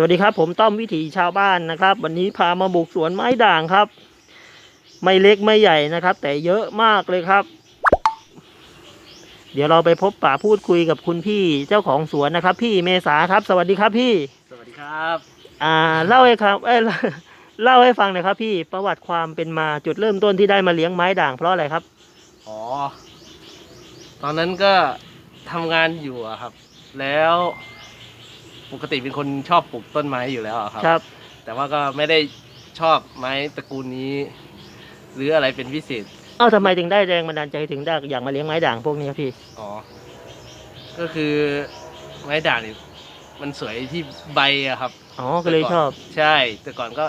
สวัสดีครับ ผมต้อมวิถีชาวบ้านนะครับ วันนี้พามาบุกสวนไม้ด่างครับ ไม่เล็กไม่ใหญ่นะครับ แต่เยอะมากเลยครับ เดี๋ยวเราไปพบป่าพูดคุยกับคุณพี่เจ้าของสวนนะครับ พี่เมษาครับ สวัสดีครับพี่ สวัสดีครับ อ่าเล่าให้ครับเอ้ยเล่าให้ฟังหน่อยครับ พี่ประวัติความเป็นมาจุดเริ่มต้นที่ได้มาเลี้ยงไม้ด่างเพราะอะไรครับอ๋อตอนนั้นก็ทำงานอยู่อะครับ แล้ว ปกติเป็นคนชอบปลูกต้นไม้อยู่แล้วอะครับ ครับ แต่ว่าก็ไม่ได้ชอบไม้ตระกูลนี้ หรืออะไรเป็นพิเศษ เอ้าทำไมถึงได้แรงบันดาลใจถึงได้อยากมาเลี้ยงไม้ด่างพวกนี้ครับพี่ อ๋อ ก็คือไม้ด่างนี่มันสวยที่ใบอะครับ อ๋อ ก็เลยชอบ ใช่ แต่ก่อนก็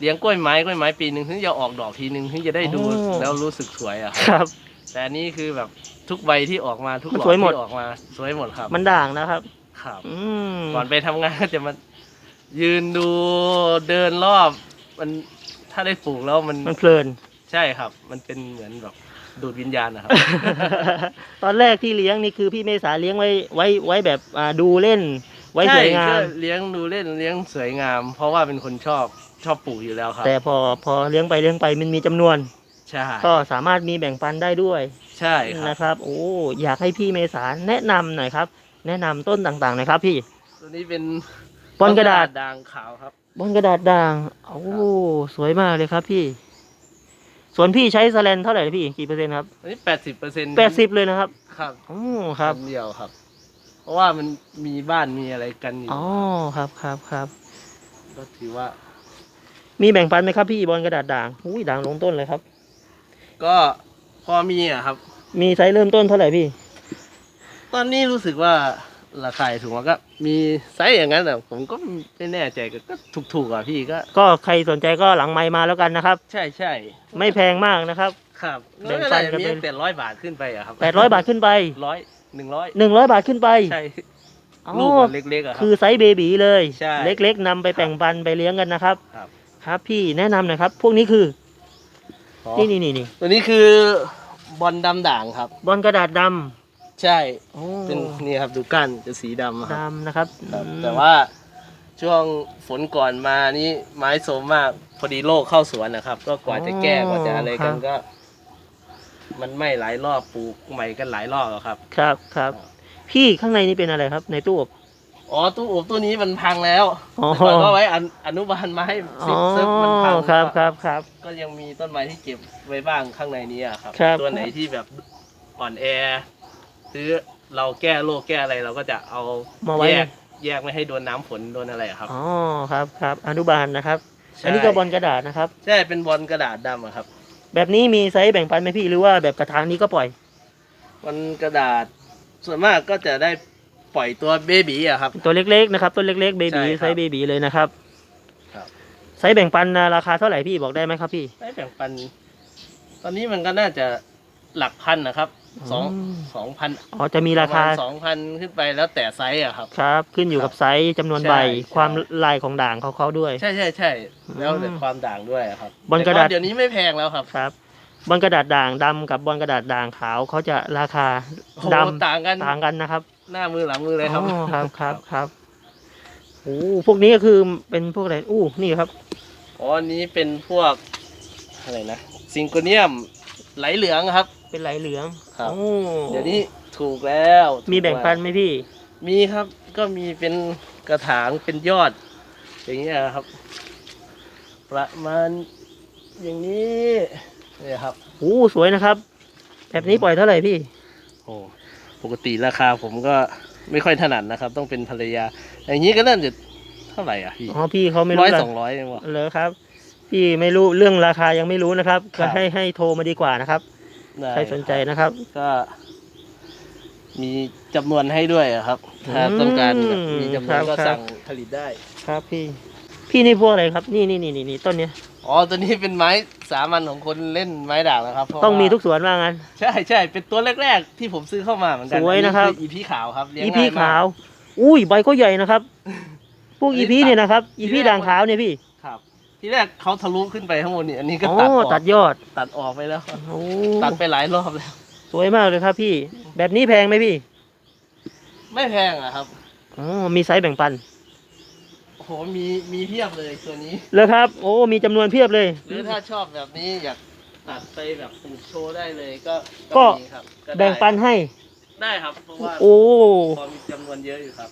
เลี้ยงกล้วยไม้กล้วยไม้ปีหนึ่งถึงจะออกดอกทีหนึ่งถึงจะได้ดูอ๋อแล้วรู้สึกสวยอะครับ ครับ แต่อันนี้คือแบบทุกใบที่ออกมาทุกมันหลอสวยกหมด ที่ออกมาสวยหมดครับ มันด่างนะครับ ครับอืมก่อนไปทำงานก็จะมายืนดูเดินรอบ มันถ้าได้ปลูกแล้วมันมันเพลิน ใช่ครับ มันเป็นเหมือนแบบดูดวิญญาณนะครับ ตอนแรกที่เลี้ยงนี่คือพี่เมษาเลี้ยงไว้ไว้ไว้แบบอ่าดูเล่น ไว้สวยงาใช่ม ก็เลี้ยงดูเล่นเลี้ยงสวยงาม เพราะว่าเป็นคนชอบชอบปลูกอยู่แล้วครับ แต่พอพอเลี้ยงไปเลี้ยงไปมันมีจำนวน ใช่ก็สามารถมีแบ่งปันได้ด้วยใช่ครับ นะครับ โอ้อยากให้พี่เมษาแนะนำหน่อยครับ แนะนำต้นต่างๆหน่อยครับ พี่ตัวนี้เป็นบอลกระดาษด่างขาวครับบนกระดาษด่างโอ้สวยมากเลยครับพี่ ส่วนพี่ใช้สแลนเท่าไหร่พี่กี่เปอร์เซ็นต์ครับตัวนี้แปดสิบเปอร์เซ็นต์แปดสิบเลยนะครับครับโอ้ครับนเดียวครับ เพราะว่ามันมีบ้านมีอะไรกันอยู่อ๋อครับครับครับ ก็ถือว่า มีแบ่งปันไหมครับพี่บอลกระดาษด่างอุ้ยด่างลงต้นเลยครับ ก็พอมีอะครับ มีไซส์เริ่มต้นเท่าไหร่พี่ ตอนนี้รู้สึกว่าราคาถูกมันก็ มีไซส์อย่างนั้นแต่ผมก็ไม่แน่ใจก็ก็ถูกๆอะพี่ก็ ก็ใครสนใจก็หลังไมค์มาแล้วกันนะครับ ใช่ใช่ไม่แพงมากนะครับครับแบ่แบ่งงปัปันนกันมีไปตั้งแต่ร้อยบาทขึ้นไปอะครับแปดร้อยบาทขึ้นไปร้อยหนึ่งร้อยหนึ่งร้อยบาทขึ้นไปใช่อ๋อลูกมันเล็กๆอะครัคืบอไซส์เบบีเลยใช่เล็กๆนำไปแบ่งปันไปเลี้ยงกันนะครับ ครับ ครับพี่แนะนำหน่อยครับ พวกนี้คืออ๋อนี่นี่นี่นี่ตัวนี้คือบอลดำด่างครับ บอลกระดาษด ใช่ำโอ้เป็นนี่ครับดูก้านจะสีดำอะครับดำนะครับครับ อืมแต่ว่าช่วงฝนก่อนมานี่ไม้โซมมากพอดีโรคเข้าสวนนะครับ ก็กว่าจะแก้กว่าจะอะไรกันก็ มันไหม่หลายรอบปลูกใหม่กันหลายรอบอะครับ ครับครับ พี่ข้างในนี่เป็นอะไรครับ ในตู้อบ อ๋อตู้อบตู้นี้มันพังแล้วอ๋อ แต่ก่อนก็ไว้อนุอนุบาลไม้อ๋ซิอปซึบมันพังครับก็ครับครับ ก็ยังมีต้นไม้ที่เก็บไว้บ้างข้างในนี้อะครับ ครับ ตัวไหนที่แบบอ่อนแอ หรือเราแก้โรคแก้อะไรเราก็จะเอามาไว้ แยกแยกไม่ให้โดนน้ำฝนโดนอะไรอะครับ อ๋อครับครับอนุบาลนะครับใช่อันนี้ก็บอลกระดาษนะครับ ใช่เป็นบอลกระดาษดำอะครับ แบบนี้มีไซส์แบ่งปันไหมพี่หรือว่าแบบกระถางนี้ก็ปล่อยมันกระดาษ ส่วนมากก็จะได้ปล่อยตัวเบบีอะครับ ตัวเล็กๆนะครับต้นเล็กๆเบบีใช่ครับไซส์เบบีเลยนะครับครับ ไซส์แบ่งปันราคาเท่าไหร่พี่บอกได้ไหมครับพี่ ได้แบ่งปัน ตอนนี้มันก็น่าจะหลักพันนะครับ สองอืมสองพันอ๋อจะมีราคาสองพันขึ้นไปแล้วแต่ไซส์อะครับ ครับ ขึ้นอยู่กับไซส์จำนวนใบใช่ใช่ความลายของด่างเขาเขาด้วย ใช่ใช่ใช่แล้วแต่อืมความด่างด้วยอะครับบนกระดาษแต่เดี๋ยวนี้ไม่แพงแล้วครับครับบอลกระดาษด่างดำกับบอลกระดาษด่างขาวเขาจะราคาโอ้โหดต่างกันำต่างกันนะครับ หน้ามือหลังมือเลยครับอ๋อครับครับครับโอ้พวกนี้ก็คือเป็นพวกอะไรอู้นี่ครับอ๋ออันนี้เป็นพวกอะไรนะซิงโกเนียมไหลเหลืองครับ เป็นไหลเหลืองครับ โอ้เดี๋ยวนี้ถูกแล้วมีแบ่งปันไหมพี่ มีครับ ก็มีเป็นกระถางเป็นยอด อย่างเงี้ยครับ ประมาณอย่างนี้เนี่ยครับ โอ้สวยนะครับ แบบนี้ปล่อยเท่าไหร่พี่ โอ้ปกติราคาผมก็ไม่ค่อยถนัดนะครับ ต้องเป็นภรรยา อย่างนี้ก็เริ่มจะเท่าไหร่อะพี่อ๋อพี่เขาไม่ร้รู้อยละสองร้อยเองวะเลยครับ พี่ไม่รู้เรื่องราคายังไม่รู้นะครับครัก็บ ให้ให้โทรมาดีกว่านะครับ ได้ใครสนใจนะครับ ก็ มีจำนวนให้ด้วยอะครับ ถ้าต้องการอืมมีจำนวนก็ครับ สั่งผลิตได้ ครับพี่ พี่นี่พวกอะไรครับ นี่นี่นี่นี่นี่ต้นเนี้ยอ๋อ ตัวนี้เป็นไม้สามัญของคนเล่นไม้ด่างนะครับเพราะต้องมีว่าทุกสวนว่างั้น ใช่ใช่ เป็นตัวแรก ๆ ที่ผมซื้อเข้ามาเหมือนกัสวยนะครับ อีพีขาวครับเลี้ยงอีง่พียมก ขาว อุ้ยใบก็ใหญ่นะครับ พวกอันอีนี้พีตัดเนี่ยนะครับทีอีแรกพีด่างขาวเนี่ยพี่ครับ ที่แรกเขาทะลุขึ้นไปข้างบนนี่อันนี้ก็อ๋อตัดออกตัดยอดตัดออกไปแล้ว โอ้ตัดไปหลายรอบแล้ว สวยมากเลยครับพี่ แบบนี้แพงไหมพี่ไม่แพงอะครับอ๋อมีไซส์แบ่งปันมีมีเพียบเลยตัวนี้ แล้วครับ โอ้มีจำนวนเพียบเลย หรือถ้าชอบแบบนี้อยากตัดไปแบบปลูกโชว์ได้เลยก็ก็ มีครับก็ได้แบ่งปันให้ ได้ครับเพราะว่าโอ้ พอมีจำนวนเยอะอยู่ครับ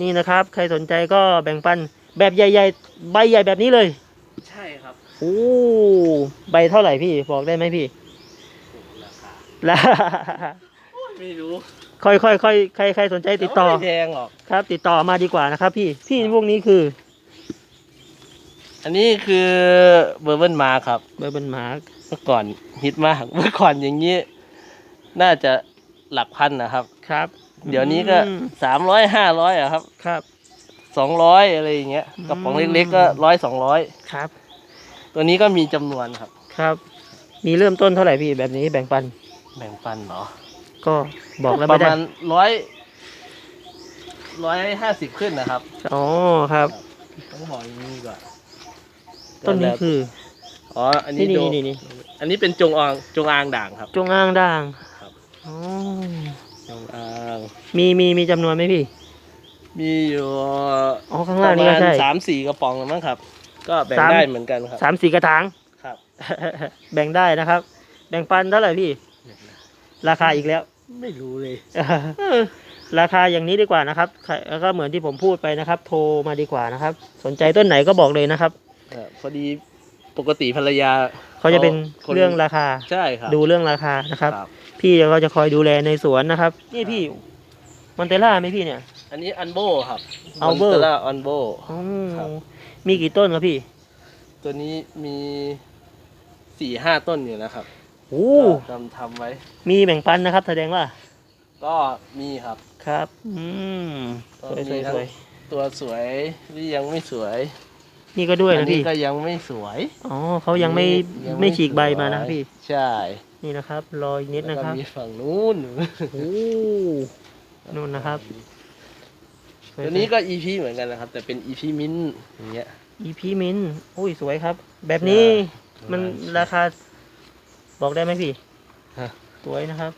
นี่นะครับ ใครสนใจก็แบ่งปันแบบใหญ่ ๆ ใบใหญ่แบบนี้เลย ใช่ครับโอ้ใบเท่าไหร่พี่บอกได้ไหมพี่ราคาแล้วไม่รู้ค่อยค่อยค่อยใครใครสนใจติดต่อ แต่ว่าไม่แพงหรอกครับ ติดต่อมาดีกว่านะครับ พี่พี่พวกนี้คืออันนี้คือเบอร์เบิลมาครับเบอร์เบิลมาร์กเมื่อก่อนฮิตมากเมื่อก่อนอย่างนี้ น่าจะหลักพันนะครับ ครับเดี๋ยวนี้ก็อืมสามร้อยห้าร้อยอะครับ ครับ สองร้อยอะไรอย่างเงี้ยอืมกระป๋องเล็กๆก็ร้อยสองร้อยครับ ตัวนี้ก็มีจำนวนครับ ครับ มีเริ่มต้นเท่าไหร่พี่แบบนี้แบ่งปัน แบ่งปันเหรอ ก็บอกแล้วปไม่ระได้มาณร้อยร้อยห้าสิบขึ้นนะครับ อ๋อครับ ต้องบอกอย่างนี้ก่อน ต้นนี้คือ อ๋อ อันนี้นี่โดนี่นี่นี่อันนี้เป็นจงอางจงอางด่างครับ จงอ้างด่าง ครับ อ๋อ จงอาง มีมีมีจำนวนไหมพี่ มีอยู่อ๋อข้างล่างนี่ก็ใช่ประมาณสามสี่กระป๋องมั้งครับ ก็แบ่งสาม ได้เหมือนกันครับ สามสี่กระถาง ครับ แบ่งได้นะครับ แบ่งปันเท่าไหร่พี่ ราคาอีกแล้ว ไม่รู้เลยราคาอย่างนี้ดีกว่านะครับใครแล้วก็เหมือนที่ผมพูดไปนะครับ โทรมาดีกว่านะครับ สนใจต้นไหนก็บอกเลยนะครับเอ่อพอดีปกติภรรยาเขาจะเป็นคนเรื่องราคา ใช่ครับดูเรื่องราคานะครับครับพี่ก็จะคอยดูแลในสวนนะครับ นี่พี่มอนเตล่าไหมพี่เนี่ย อันนี้อันโบครับ Albo ล่าอันโบ อ๋อครับ มีกี่ต้นครับพี่ตัวนี้มีสี่ห้าต้นอยู่นะครับโอ้ก็ทำทำไว้ มีแบ่งปันนะครับ แสดงว่า ก็มีครับ ครับ อืมสก็วยสมีวยทั้สงวยตัวสวยหรือยังไม่สวยนี่ก็ด้วยอันะนี้พี่ ก็ยังไม่สวย อ๋อเขายังไม่ยังไม่ฉีกใบสวยมานะพี่ ใช่นี่นะครับ รออีกนิดแล้วนะก็ครับมีฝั่งนู้น โอ้นู่นนะครับ ตัวนี้ก็ EP เหมือนกันนะครับ แต่เป็น EP มิ้นท์อย่างเงี้ยอีพีมินโอ้ยสวยครับ แบบนี้ใช่มันราคา บอกได้ไหมพี่ฮะ สวยนะครับ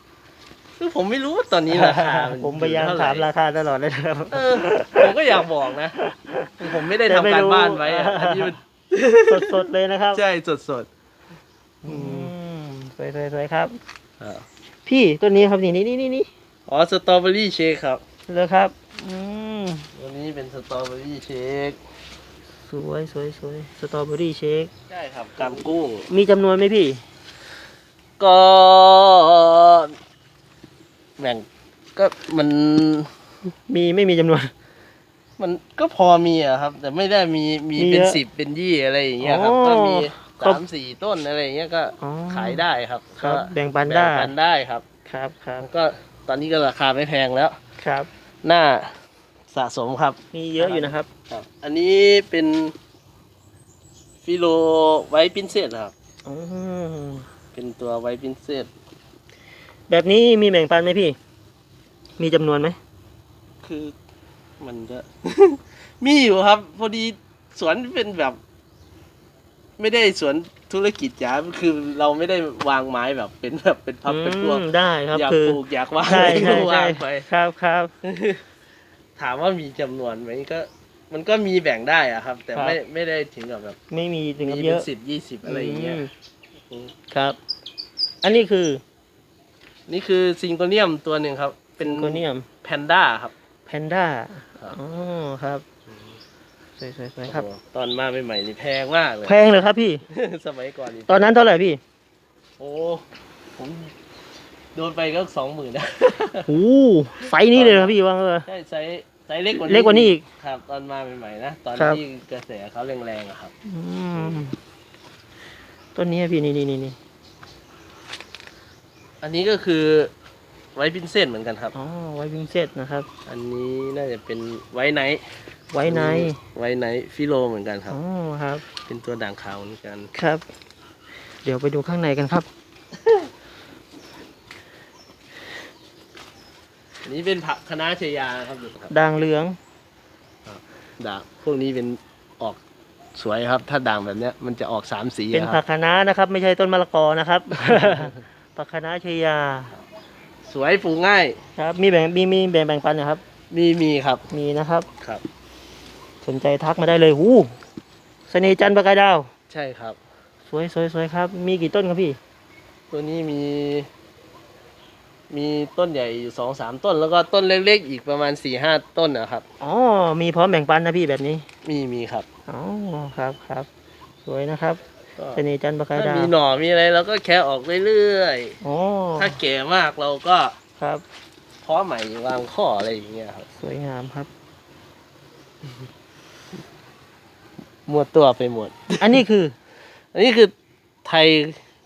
คือผมไม่รู้ว่าตอนนี้ราคา นผมพยายามเท่ไหถามราคาตลอดเลยนะครับ เออผมก็อยากบอกนะ ผมไม่ได้แต่ทำไม่การรู้บ้านไว้อะอันนี้มันสดๆเลยนะครับใช่สดสดอืมสวยสวยสวยครับ ๆอ่าพี่ต้นนี้ครับนี่นี่นี่นี่นี่อ๋อสตรอเบอรี่เชคครับเลยครับ อืมวันนี้เป็นสตรอเบอรี่เชคสวยสวยสวยสตรอเบอรี่เชคใช่ครับกำกุ้ง มีจำนวนไหมพี่ ก็แบ่งก็มันมีไม่มีจำนวน มันก็พอมีอะครับ แต่ไม่ได้มีมีมีเป็นเยอะสิบเป็นยี่อะไรอย่างเงี้ยครับ อ๋อก็มีครบสามสี่ต้นอะไรอย่างเงี้ยก็อ๋อขายได้ครับครับก็แบ่งปันได้ แบ่งปันได้ครับครับครับ ก็ตอนนี้ก็ราคาไม่แพงแล้ว ครับ น่าสะสมครับ มีเยอะอยู่นะครับ ครับ อันนี้เป็นฟิโลไวท์พินเซตครับ อืมเป็นตัวไวท์พินเซตแบบนี้มีแบ่งปันไหมพี่ มีจำนวนไหม คือมันจะ มีอยู่ครับ พอดีสวนเป็นแบบ ไม่ได้สวนธุรกิจจ๋าคือเราไม่ได้วางไม้แบบเป็นแบบเป็นพับเป็นพวกอืมได้ครับอยากคือปลูกอยากวางใช่อะไรใช่ก็ใช่วางไปครับครับถามว่ามีจำนวนไหมก็ มันก็มีแบ่งได้อะครับ แต่ครับไม่ไม่ได้ถึงกับแบบ ไม่มีถึงกับมีเยเป็นอะสิบยี่สิบอะไรอย่างเงี้ยมอืมครับ อันนี้คือ นี่คือซิงโกเนียมตัวหนึ่งครับ เป็นโกเนียมแพนด้าครับแพนด้าครับอ๋อครับ สวยสวยสวยครับโอ้โหตอนมาใหม่ๆนี่แพงมากเลย แพงเลยครับพี่ สมัยก่อนนี่ตอนนั้นเท่าไหร่พี่ โอ้ ผมโดนไปก็สองหมื่นนะโอ้ไซส์นี้เลยครับพี่ว่าเออใช่ไซส์ไซส์เล็กกว่านี้เล็กกว่านี้อีก ครับ ตอนมาใหม่ๆนะ ตอนครับที่กระแสเขาแรงๆอะครับอืมต้นนี้พี่นี่นี่นี่นี่อันนี้ก็คือไว้พินเส้นเหมือนกันครับ อ๋อ ไว้วิงเซตนะครับ อันนี้น่าจะเป็นไว้ไนท์ ไว้ในไว้ไนท์ฟิโลเหมือนกันครับ อ๋อครับ เป็นตัวด่างขาวเหมือนกัน ครับ เดี๋ยวไปดูข้างในกันครับอันนี้เป็นผักคณะชายาครับดูครับด่างเหลืองด่างพวกนี้เป็นออกสวยครับ ถ้าด่างแบบเนี้ยมันจะออกสามสีเป็นอะคผัรักบคะน้านะครับ ไม่ใช่ต้นมะละกอนะครับผักคะน้าชยา สวยปลูกง่าย ครับ มีแบ่งมีมีแบ่งแบ่งปันนะครับ มีมีครับ มีนะครับ ครับสส นใจทักมาได้เลยหูเสน่ห์จันทร์ประกายดาว ใช่ครับ สวยสวยสวยครับ มีกี่ต้นครับพี่ ตัวนี้มี มีต้นใหญ่อยู่สองสามต้น แล้วก็ต้นเล็กๆอีกประมาณสี่ห้าต้นนะครับอ๋อมีพร้อมแบ่งปันนะพี่แบบนี้มีมีครับอ๋อครับครับ สวยนะครับก็เสน่ห์จันทร์ประกายถ้าดาวมีหน่อมีอะไรเราก็แค่ออกเรื่อยอ๋อๆถ้าแก่มากเราก็ครับ เพาะใหม่วางข้ออะไรอย่างเงี้ยครับ สวยงามครับ มัวตัวไปหมด อันนี้คืออันนี้คือไทย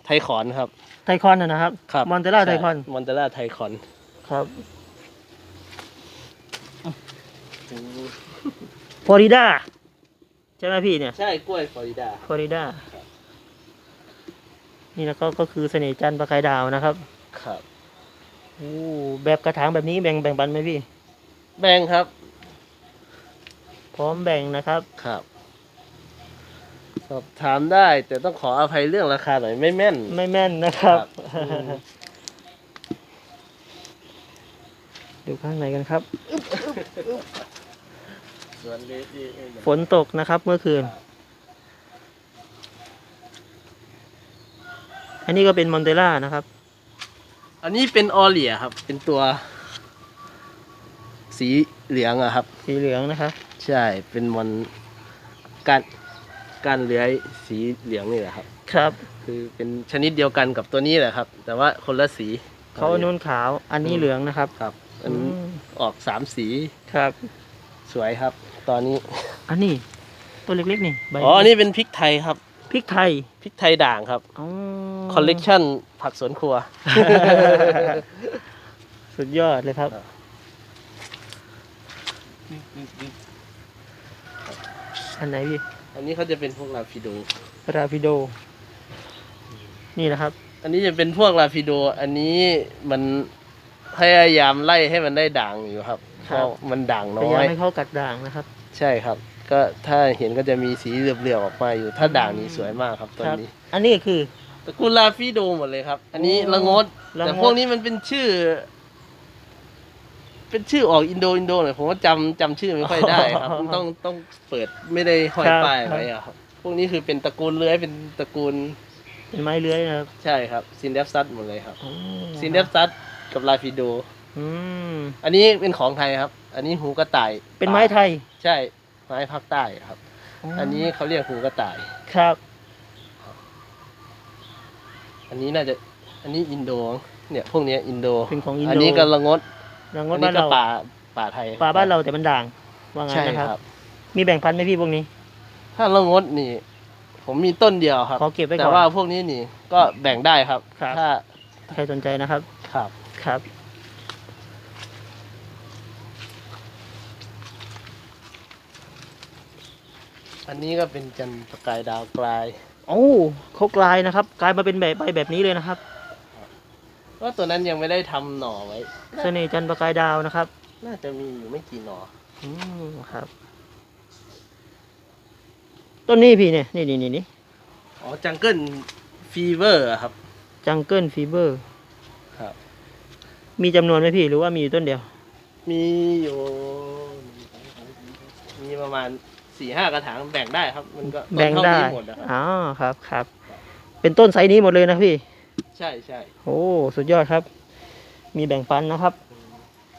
ไทยขอนครับ ไทคอนนะนะครับ ครับมอนเตล่าไทคอน มอนเตล่าไทยคอนครับฟลอริดาใช่ไหมพี่เนี่ย ใช่กล้วยฟลอริดา ฟลอริดา นี่แล้วก็ก็คือเสน่ห์จันทร์ประกายดาวนะครับครับ โอ้แบบกระถางแบบนี้แบ่งแบ่งปันไหมพี่ แบ่งครับ พร้อมแบ่งนะครับ ครับ สอบถามได้ แต่ต้องขออภัยเรื่องราคาหน่อยไม่แม่น ไม่แม่นนะครับครับอืมดูข้างในกันครับ ส่วนเล็กนี่ไม่แม่นฝนตกนะครับเมื่อคืน อันนี้ก็เป็นมอนเตล่านะครับ อันนี้เป็นออเลียครับ เป็นตัว สีเหลืองอะครับ สีเหลืองนะครับ ใช่เป็นมอนการ การเลื้อยสีเหลืองนี่แหละครับ ครับคือเป็นชนิดเดียวกันกับตัวนี้แหละครับ แต่ว่าคนละสีเขาอันนู้นขาว อันนี้เหลืองนะครับครับอัอืนมออกสามสีครับ สวยครับ ตอนนี้อันนี้ ตัวเล็กๆนี่ใบอ๋ออันนี้เป็นพริกไทยครับพริกไทยพริกไทยด่างครับอ๋อคอลเลกชันผักสวนครัว สุดยอดเลยครับครับอันไหนพี่ อันนี้เขาจะเป็นพวกลาฟิโด ราฟิโด นี่นะครับ อันนี้จะเป็นพวกลาฟิโด อันนี้มันพยายามไล่ให้มันได้ด่างอยู่ครับเพครับ ราะมันด่างพน้ยาอยาย มให้เข้ากัดด่างนะครับ ใช่ครับ ก็ถ้าเห็นก็จะมีสีเหลือบๆออกมาอยู่ ถ้าด่างนี่สวยมากครับตัวครับนี้ อันนี้คือ ตระกูลลาฟิโดหมดเลยครับ อันนี้โอ้ละงด ละงด แต่พวกนี้มันเป็นชื่อ เป็นชื่อออกอินโดอินโดหน่อยผมว่าจำจำชื่อไม่ค่อยได้ครับ ต้องต้องเปิดไม่ได้ห้อยป้ายไว้อะครับ พวกนี้คือเป็นตระกูลเลื้อยเป็นตระกูล เป็นไม้เลื้อยนะครับใช่ครับซินเดฟซัตหมดเลยครับอ๋อซินเดฟซัตกับลาฟิโดอืมอันนี้เป็นของไทยครับ อันนี้หูกระต่ายเป็นไม้ไทย ใช่ไม้ภาคใต้ครับ อันนี้เขาเรียกหูกระต่ายครับ อันนี้น่าจะ อันนี้อินโด เนี่ย พวกเนี้ยอินโด เป็นของอินโด อันนี้ก็ละงด นางอัดนบ้านี้นก็เราป่าป่าไทยปลาบ้านเราแต่มันด่างว่างั้นใช่นะครับ ครับ มีแบ่งพันธุ์ไหมพี่พวกนี้ ถ้าละงดนี่ ผมมีต้นเดียวครับ ขอเก็บไว้ก่อนแต่ว่าพวกนี้นี่ก็แบ่งได้ครับ ครับ ถ้าใครสนใจนะครับ ครับ ครับ อันนี้ก็เป็นจันทร์ประกายดาวกลาย โอ้เขากลายนะครับ กลายมาเป็นแบบใบแบบนี้เลยนะครับ ก็ตัวนั้นยังไม่ได้ทำหน่อไว้ เสน่ห์จันทร์ประกายดาวนะครับน่าจะมีอยู่ไม่กี่หน่อ อืมครับต้นนี้พี่เนี่ยนี่นี่นี่นี่อ๋อจังเกิลฟีเวอร์ครับ จังเกิลฟีเบอร์ครับ มีจำนวนไหมพี่หรือว่ามีอยู่ต้นเดียว มีอยู่ มีประมาณสี่ห้ากระถางแบ่งได้ครับ มันก็ต้นแบ่งเท่าได้นี้หมดนะครับ อ๋อครับครับ เป็นต้นไซส์นี้หมดเลยนะพี่ ใช่ใช่โอ้สุดยอดครับ มีแบ่งปันนะครับ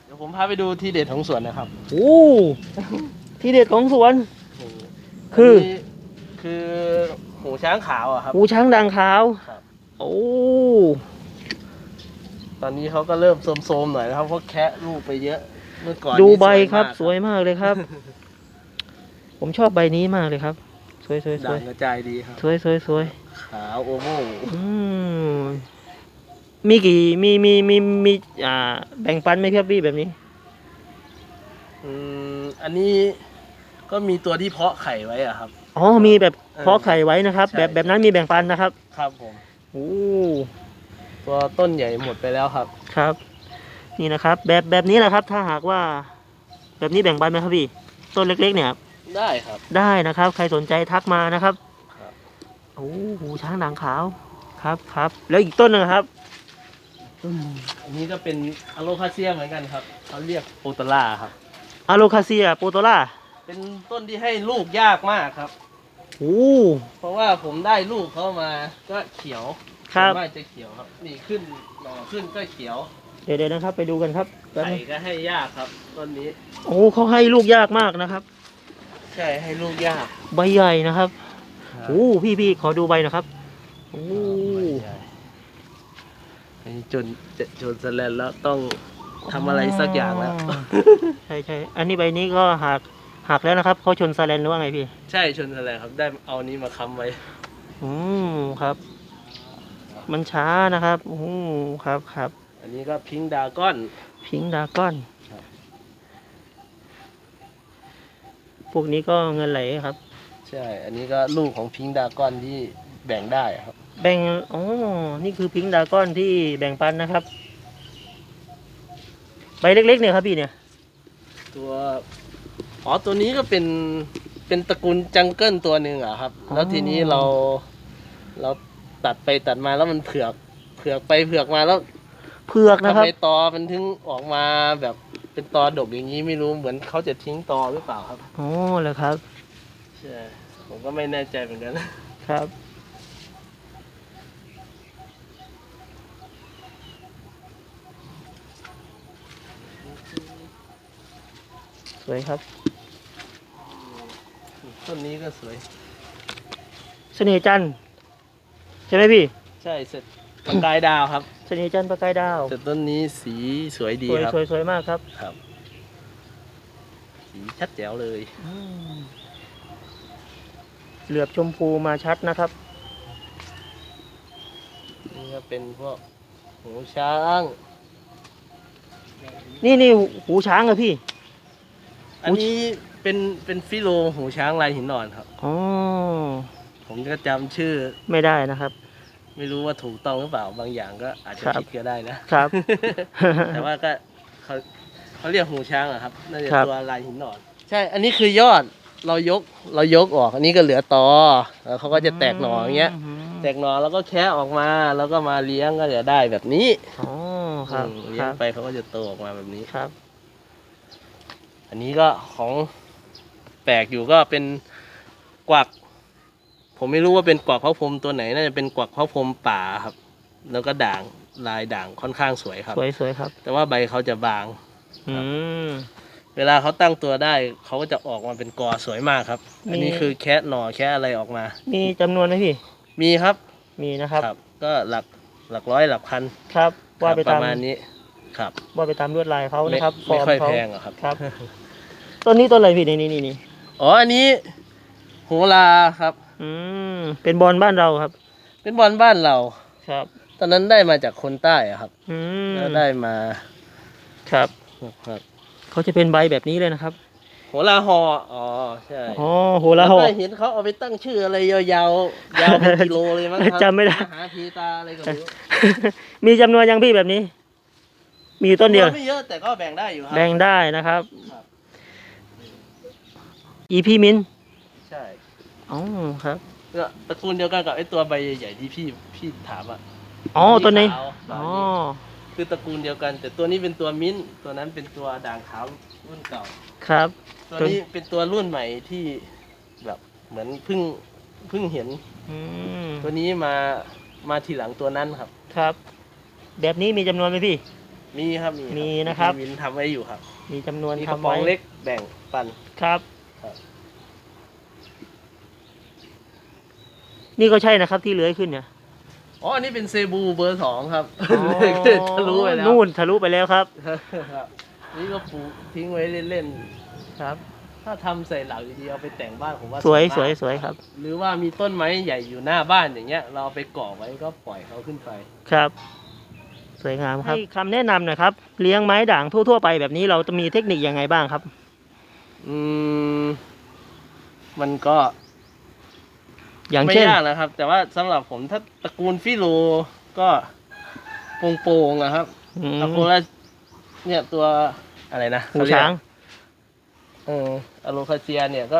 เดี๋ยวผมพาไปดูที่เด็ดของสวนนะครับโอ้ที่เด็ดของสวน คือนนี้คือหูช้างขาวอะครับหูช้างด่างขาวครับโอ้ตอนนี้เขาก็เริ่มโซมๆหน่อยแล้วครับเพราะแคะลูกไปเยอะเมื่อก่อนดูนี่ใบครับมากสวยมากเลยครับ ผมชอบใบนี้มากเลยครับ สวยสวยสด่าวยงกระจายดีครับ สวยสวยสวยขาวโอโม่อืมมีกี่มีมีมีมีอ่า แบ่งปันไหมครับพี่แบบนี้ อืมอันนี้ก็มีตัวที่เพาะไข่ไว้อะครับ อ๋อ มีแบบเออเพาะไข่ไว้นะครับ ใช่ แบบแบบนั้นมีแบ่งปันนะครับครับผม โอ้ตัวต้นใหญ่หมดไปแล้วครับ ครับ นี่นะครับ แบบแบบนี้แหละครับ ถ้าหากว่า แบบนี้แบ่งปันไหมครับพี่ ต้นเล็ก ๆ เนี่ย ได้ครับ ได้นะครับ ใครสนใจทักมานะครับครับ โอ้โหช้างด่างขาวครับครับ แล้วอีกต้นหนึงครับอันนี้ก็เป็นอะโลคาเซียเหมือนกันครับเขาเรียกโปตล่าครับ อะโลคาเซียโปโตล่าเป็นต้นที่ให้ลูกยากมากครับ โอ้เพราะว่าผมได้ลูกเขามาก็เขียวครับ ส่วนมากจะเขียวครับ นี่ขึ้นหน่อขึ้นก็เขียวเดี๋ยวเดี๋ยวนะครับ ไปดูกันครับแป๊บไข่นึงก็ให้ยากครับ ต้นนี้โอ้เขาให้ลูกยากมากนะครับ ใช่ให้ลูกยากใบใหญ่นะครับโอ้พี่พี่ขอดูใบหนะครับโอ้ใช่อันนี้จนจะจนสแลนแล้วต้องทำอะไรสักอย่างแล้ว ใช่ใช่อันนี้ใบนี้ก็หักหักแล้วนะครับเขาชนซาเลนหรือว่าไงพี่ ใช่ชนสแลนครับ ได้เอานี้มาค้ำไว้อืมครับ มันช้านะครับโอ้ครับครับ อันนี้ก็พิงดาก้อน พิงดาก้อน ครับ พวกนี้ก็เงินไหลครับ ใช่ อันนี้ก็ลูกของพิงดาก้อนที่แบ่งได้ครับ แบ่งอ๋อนี่คือพิงดาก้อนที่แบ่งปันนะครับ ใบเล็กๆเนี่ยครับพี่เนี่ย ตัวอ๋อตัวนี้ก็เป็นเป็นตระกูลจังเกิลตัวหนึ่งอะครับ แล้วทีนี้เราเราตัดไปตัดมาแล้วมันเผือก เผือกไปเผือกมาแล้ว เผือกนะทำครับไมตอมันถึงออกมาแบบ เป็นตอดกอย่างนี้ไม่รู้เหมือนเขาจะทิ้งตอหรือเปล่าครับอ๋อเหรอครับ ใช่ผมก็ไม่แน่ใจเหมือนกัน ครับ สวยครับ ต้นนี้ก็สวย เสน่ห์จันทร์ใช่ไหมพี่ ใช่เสร็จ ประกายดาวครับเสน่ห์จันทร์ประกายดาวแต่ต้นนี้สีสวยดีสวยครับ สวยสวยมากครับ ครับ สีชัดแจ๋วเลยอืมเหลือบชมพูมาชัดนะครับ นี่ก็เป็นพวกหูช้าง นี่นี่หูหูช้างเหรอะพี่ อันนี้เป็นเป็นฟิโลหูช้างลายหินอ่อนครับ อ๋อ ผมก็จำชื่อไม่ได้นะครับ ไม่รู้ว่าถูกต้องหรือเปล่าบางอย่างก็อาจจะครับผิดก็ได้นะครับ แต่ว่าก็เขาเขาเรียกหูช้างอะครับน่าจะครับ ตัวลายหินอ่อน ใช่ อันนี้คือยอดเรายกเรายกออก อันนี้ก็เหลือตอแล้วเขาก็จะแตกหน่ออย่างเงี้ยมแตกหน่อแล้วก็แคะออกมาแล้วก็มาเลี้ยงก็จะได้แบบนี้อ๋อครับอืมคเลี้ยรังบไปเขาก็จะโตออกมาแบบนี้ ครับ อันนี้ก็ของแปลกอยู่ก็เป็นกวัก ผมไม่รู้ว่าเป็นกวักพระพรหมตัวไหนน่าจะเป็นกวักพระพรหมป่าครับ แล้วก็ด่างลายด่างค่อนข้างสวยครับ สวยสวยครับ แต่ว่าใบเขาจะบาง อืมเวลาเขาตั้งตัวได้เขาก็จะออกมาเป็นกอสวยมากครับ อันนี้มีคือแคะหน่อแคะอะไรออกมา มีจำนวนไหมพี่ มีครับ มีนะครับก็หลักหลักร้อยหลักพันครับ ว่าไปปตามระมาณนี้ ครับ ว่าไปตามลวดลายเขาไม่นะครับไม่ค่อยฟร์แพเขางหรอกครับครับต้นนี้ต้นอะไรพี่นี่นี่นี่นี่อ๋ออันนี้โหราครับ อืมเป็นบอลบ้านเราครับ เป็นบอลบ้านเรา ครับ ตอนนั้นได้มาจากคนใต้อะครับอืมแล้วได้มาครับครับเขาจะเป็นใบแบบนี้เลยนะครับโหราหออ๋อใช่อ๋อโหระหอ แล้วก็เห็นเขาเอาไปตั้งชื่ออะไรยาวๆยาวเป็นกิโลเลยมั้งครับจำไม่ได้มหาพีตาอะไรก็ไม่รู้มีจำนวนยังพี่แบบนี้ มีอยู่ต้นเดียว ไม่เยอะแต่ก็แบ่งได้อยู่ครั แบ่งได้นะครับ ครับ อีพี่มินใช่ อ๋อครับก็ตระกูลเดียวกันกับไอ้ตัวใบใหญ่ๆที่พี่พี่ถามอะอ๋อต้นนี้ขาวอ๋อคือตระกูลเดียวกัน แต่ตัวนี้เป็นตัวมิ้นท์ตัวนั้นเป็นตัวด่างขาวรุ่นเก่า ครับ ตัวนี้เป็นตัวรุ่นใหม่ที่แบบเหมือนเพิ่งเพิ่งเห็น อืมตัวนี้มามาทีหลังตัวนั้นครับ ครับ แบบนี้มีจำนวนไหมพี่ มีครับมีมีนะครับมีวินทำไว้อยู่ครับมีจำนวนมีกระทำป๋องไว้เล็กแบ่งปันครับ ครับ นี่ก็ใช่นะครับที่เลื้อยขึ้นเนี่ยอ๋ออันนี้เป็นเซบูเบอร์สองครับอ๋อทะลุไปแล้วนู่นทะลุไปแล้วครับครับนี่ก็ปลูกทิ้งไว้เล่นครับๆถ้าทำใส่หลังดีๆเอาไปแต่งบ้านผมว่าสวยมากสวยสวยครับ หรือว่ามีต้นไม้ใหญ่อยู่หน้าบ้านอย่างเงี้ย เราเอาไปก่อไว้ก็ปล่อยเขาขึ้นไปครับ สวยงามครับให้คำแนะนำหนะครับ เลี้ยงไม้ด่างทั่วๆไปแบบนี้เราจะมีเทคนิคยังไงบ้างครับ อืมมันก็ อย่างไม่เช่น ยากนะครับ แต่ว่าสำหรับผมถ้าตระกูลฟิโลก็โป่งๆนะครับอืม ตระกูลละเนี่ยตัวอะไรนะหูช้างเอออะโลคาเซียเนี่ยก็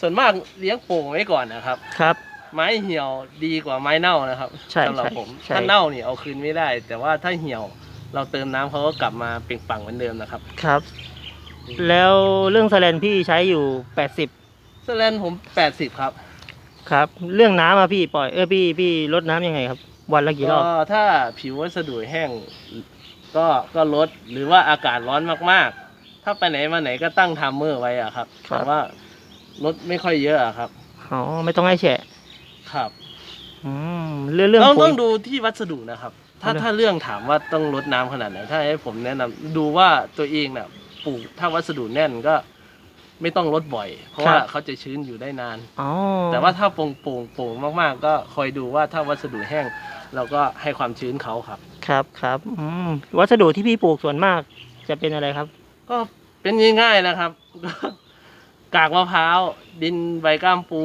ส่วนมากเลี้ยงโป่งไว้ก่อนนะครับ ครับ ไม้เหี่ยวดีกว่าไม้เน่านะครับใช่สำหรับใช่ผมใช่ ถ้าเน่าเนี่ยเอาคืนไม่ได้ แต่ว่าถ้าเหี่ยวเราเติมน้ำเขาก็กลับมาเปล่งปลั่งเหมือนเดิมนะครับ ครับ แล้วเรื่องแสแลนพี่ใช้อยู่แปดสิบสแลนผมแปดสิบครับ ครับ เรื่องน้ำอะพี่ปล่อยเออพี่พี่ลดน้ำยังไงครับ วันละกี่รอบก็ถ้าผิววัสดุแห้งก็ก็ลดหรือว่าอากาศร้อนมากๆ ถ้าไปไหนมาไหนก็ตั้งไทม์เมอร์ไว้อะครับครับ แต่ว่าลดไม่ค่อยเยอะอะครับอ๋อไม่ต้องให้แฉะครับ อืมเรื่องเรื่องต้องปุ๋ต้ย องดูที่วัสดุนะครับ ถ้าเอาเลยถ้าเรื่องถามว่าต้องลดน้ำขนาดไหนถ้าให้ผมแนะนำดูว่าตัวเองน่ะปลูกถ้าวัสดุแน่นก็ ไม่ต้องลดบ่อย เพราะว่าเขาจะชื้นอยู่ได้นาน อ๋อแต่ว่าถ้าโปร่งโปร่งโปร่งมากๆ ก็คอยดูว่าถ้าวัสดุแห้ง เราก็ให้ความชื้นเขาครับ ครับครับอืมวัสดุที่พี่ปลูกส่วนมาก จะเป็นอะไรครับ ก็เป็นง่ายๆนะครับ กากมะพร้าว ดินใบก้ามปู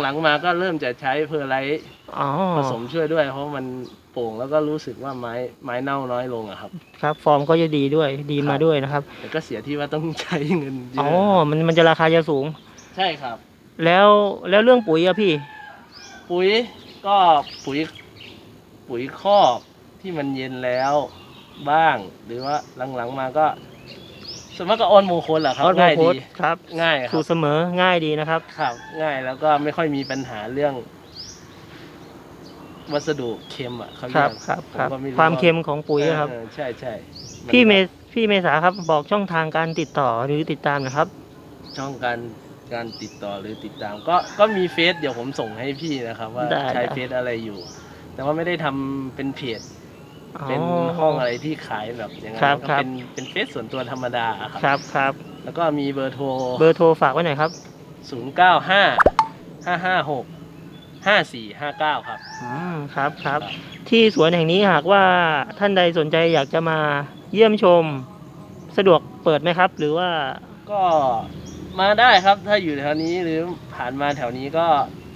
หลังๆมาก็เริ่มจะใช้เพอร์ไลท์อ๋อผสมช่วยด้วย เพราะมัน โป่งแล้วก็รู้สึกว่าไม้ไม้เน่าน้อยลงอะครับ ครับ ฟอร์มก็จะดีด้วยดีครัมาบด้วยนะครับ แต่ก็เสียที่ว่าต้องใช้เงินเยอ๋อ อะมันมันจะราคาจะสูง ใช่ครับ แล้วแล้วเรื่องปุ๋ยอะพี่ ปุ๋ยก็ปุ๋ยปุ๋ยคอกที่มันเย็นแล้วบ้าง หรือว่าหลังๆมาก็ส่วนมากก็ออนโมโคนแหละครับออสโมง่ายโพดีสครับ ง่ายคสูรับตรเสมอง่ายดีนะครับ ครับ ง่ายแล้วก็ไม่ค่อยมีปัญหาเรื่อง วัสดุเค็มอะเขาคเรีรัยบกครับผครับก็ไรู้ความเค็มของปุ๋ยอะครับ เออใช่ใช่นพี่เมแบบพี่เมษาครับบอกช่องทางการติดต่อหรือติดตามนะครับ ช่องการการติดต่อหรือติดตาม ก็ก็มีเฟซเดี๋ยวผมส่งให้พี่นะครับ ว่าได้ ใช้ได้เฟซอะไรอยู่ แต่ว่าไม่ได้ทำเป็นเพจอ๋อเป็นห้องอะไรที่ขายแบบอย่างนั้ครันบก็ครับ เป็นเป็นเฟซส่วนตัวธรรมดาครับครับครับ แล้วก็มีเบอร์โทร เบอร์โทรฝากไว้หน่อยครับ 0 9 5 5 5 6 5 4 5 9ครับ อืมครับครับ ที่สวนแห่งนี้หากว่าท่านใดสนใจอยากจะมาเยี่ยมชม สะดวกเปิดไหมครับ หรือว่าก็มาได้ครับถ้าอยู่แถวนี้หรือผ่านมาแถวนี้ก็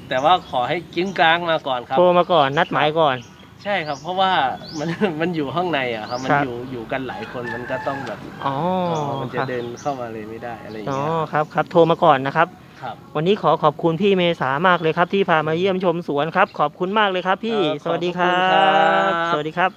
แต่ว่าขอให้กิ้งกลางมาก่อนครับ โทรมาก่อนนัดหมายก่อน ใช่ครับ เพราะว่ามันมันอยู่ข้างในอะครับ มันครับ อยู่อยู่กันหลายคนมันก็ต้องแบบอ๋อมันคจะรับเดินเข้ามาเลยไม่ได้อะไรอย่างอ๋อเงี้ยครับครับ โทรมาก่อนนะครับ ครับ วันนี้ขอขอบคุณพี่เมษามากเลยครับ ที่พามาเยี่ยมชมสวนครับ ขอบคุณมากเลยครับ พี่ครับสวัสดีครัขอบคุณครับ บ สวัสดีครับ